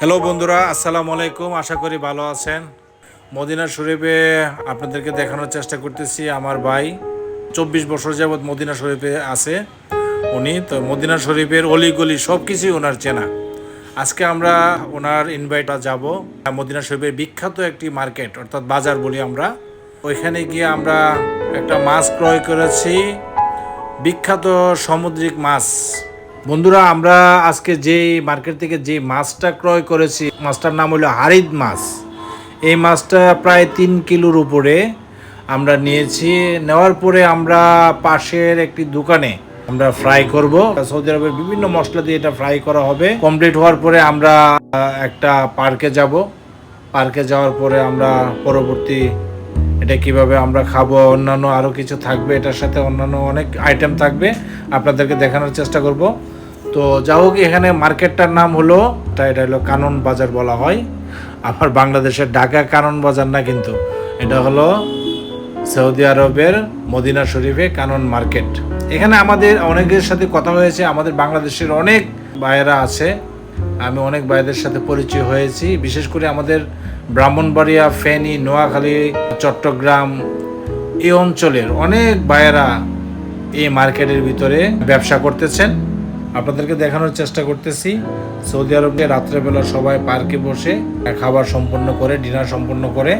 Hello বন্ধুরা, আসসালামু আলাইকুম। আশা করি ভালো আছেন। মদিনা শরীফে আপনাদেরকে দেখানোর চেষ্টা করতেছি। আমার ভাই চব্বিশ বছর যাবৎ মদিনা শরীফে আছে উনি। তো মদিনা শরীফের অলিগলি সব কিছুই ওনার চেনা। আজকে আমরা ওনার ইনভাইটা যাব। মদিনা শরীফের বিখ্যাত একটি মার্কেট, অর্থাৎ বাজার বলি আমরা। ওইখানে গিয়ে আমরা একটা মাছ ক্রয় করেছি। বিখ্যাত সামুদ্রিক মাছ। বন্ধুরা, আমরা আজকে যে মার্কেট থেকে যে মাছটা ক্রয় করেছি, মাছটার নাম হলো হারিদ মাছ। এই মাছটা প্রায় তিন কিলোর উপরে আমরা নিয়েছি। নেওয়ার পরে আমরা পাশের একটি দোকানে আমরা ফ্রাই করব। সৌদি আরবের বিভিন্ন মশলা দিয়ে এটা ফ্রাই করা হবে। কমপ্লিট হওয়ার পরে আমরা একটা পার্কে যাব। পার্কে যাওয়ার পরে আমরা পরবর্তী এটা কীভাবে আমরা খাব, অন্যান্য আরও কিছু থাকবে, এটার সাথে অন্যান্য অনেক আইটেম থাকবে, আপনাদেরকে দেখানোর চেষ্টা করব। তো যা হোক, এখানে মার্কেটটার নাম হলো এটা এটা হলো কানন বাজার বলা হয়। আমার বাংলাদেশের ঢাকা কানন বাজার না কিন্তু, এটা হলো সৌদি আরবের মদিনা শরীফে কানন মার্কেট। এখানে আমাদের অনেকের সাথে কথা হয়েছে, আমাদের বাংলাদেশের অনেক ভাইয়েরা আছে। আমি অনেক ভাইদের সাথে পরিচয় হয়েছি। বিশেষ করে আমাদের ব্রাহ্মণবাড়িয়া, ফেনী, নোয়াখালী, চট্টগ্রাম এই অঞ্চলের অনেক ভাইয়েরা এই মার্কেটের ভিতরে ব্যবসা করতেছেন। আপনাদেরকে দেখানোর চেষ্টা করতেছি। সৌদি আরবে রাত্রেবেলা সবাই পার্কে বসে খাবার সম্পন্ন করে, ডিনার সম্পন্ন করে।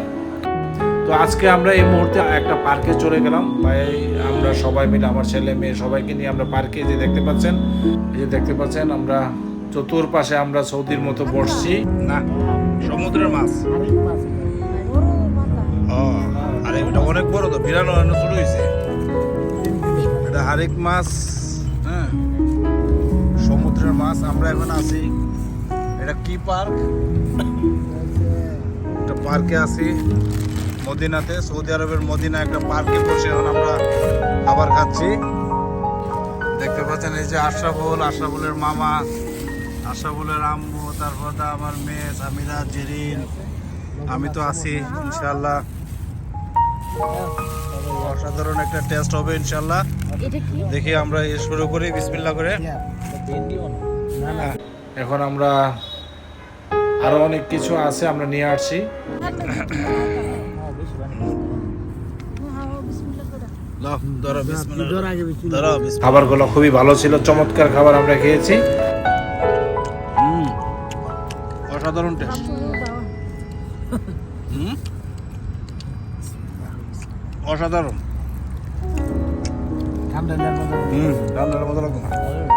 তো আজকে আমরা এই মুহূর্তে একটা পার্কে চলে গেলাম। ভাই, আমরা সবাই মিলে, আমার ছেলে, মেয়ে সবাইকে নিয়ে আমরা পার্কে যে দেখতে পাচ্ছেন, এই যে দেখতে পাচ্ছেন, আমরা চতুর্পাশে আমরা সৌদির মতো বসছি। না, সমুদ্রের মাছ। আরে এটা অনেক বড় তো বিরানো শুরু হয়েছে এটা হারিক মাছ হ্যাঁ। সমুদ্রের মাছ, আমরা এখন আছি। এটা কি পার্ক? একটা পার্কে আছি, মদিনাতে, সৌদি আরবের মদিনা একটা পার্কে বসে এখন আমরা খাবার খাচ্ছি। দেখতে পাচ্ছেন এই যে আশরাফুল, আশরাফুলের মামা। আশরাফুলের আম্মু তারপর দা আমার মেয়ে সামিরা জেরিন। আমি তো আছি ইনশাল্লাহ অসাধারণ একটা টেস্ট হবে ইনশাল্লাহ দেখি আমরা এ শুরু করি বিসমিল্লা করে। এখন আমরা আরও অনেক কিছু আছে আমরা নিয়ে আসছি। খাবারগুলো খুবই ভালো ছিল চমৎকার খাবার আমরা খেয়েছি। অসাধারণ। টেস্ট অসাধারণ।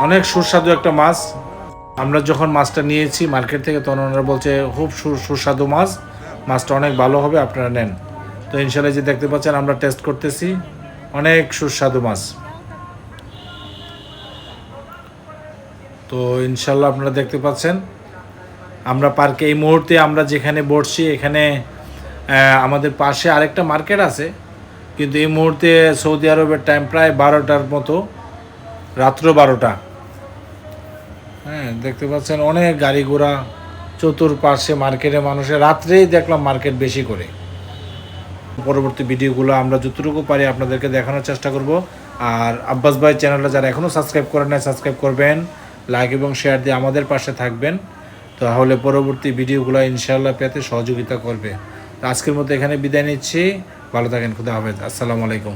অনেক সুস্বাদু একটা মাছ। আমরা যখন মাছটা নিয়েছি মার্কেট থেকে, তখন ওনারা বলছে, খুব সুস্বাদু মাছ। মাছটা অনেক ভালো হবে, আপনারা নেন। তো ইনশাল্লাহ যে দেখতে পাচ্ছেন, আমরা টেস্ট করতেছি। অনেক সুস্বাদু মাছ। তো ইনশাল্লাহ আপনারা দেখতে পাচ্ছেন আমরা পার্কে এই মুহূর্তে আমরা যেখানে বসছি, এখানে আমাদের পাশে আরেকটা মার্কেট আছে। কিন্তু এই মুহূর্তে সৌদি আরবের টাইম প্রায় বারোটার মতো, রাত্র বারোটা। হ্যাঁ দেখতে পাচ্ছেন অনেক গাড়ি ঘোড়া চতুর্পাশে মার্কেটে মানুষের, রাত্রেই দেখলাম মার্কেট বেশি করে। পরবর্তী ভিডিওগুলো আমরা যতটুকু পারি আপনাদেরকে দেখানোর চেষ্টা করব। আর আব্বাস ভাই চ্যানেলটা যারা এখনও সাবস্ক্রাইব করেন নাই সাবস্ক্রাইব করবেন লাইক এবং শেয়ার দিয়ে আমাদের পাশে থাকবেন। তাহলে পরবর্তী ভিডিওগুলো ইনশাল্লাহ পেতে সহযোগিতা করবে। আজকের মতো এখানে বিদায় নিচ্ছি। ভালো থাকেন, খুদা হাফেজ। আসসালামু আলাইকুম।